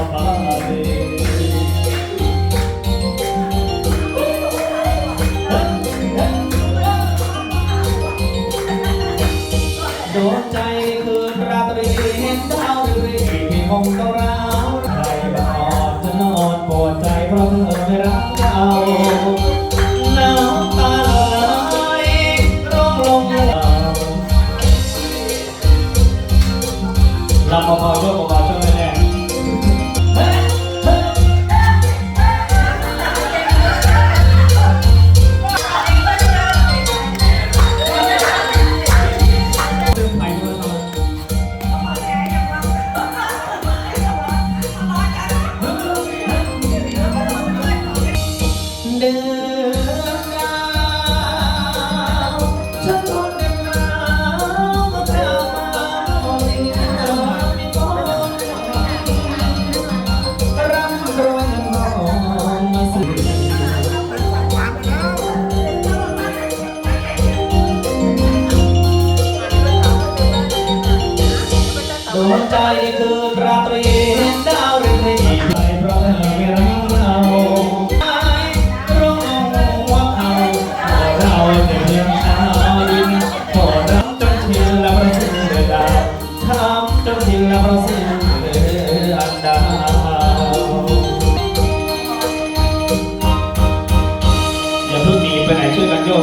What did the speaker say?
โดนใจคืนราตรีเห็นดาวเรีมีคงต้องร้าวใครบ้าจะนอนปวดใจเพราะเธอไม่รักเราน้ำตาไหลร้องลงลำพอๆช่วยพอๆช่วย เดินดาวฉันทนเด็บหนาวมาเท่ามาเลี้ยงไม่พ้นร่ำรวยเงินทองมาซื้อดวงใจคือ จ้าทินเราสิ้นเลยอันดาอย่าเพิ่งหนีไปไหนช่วยกันโยก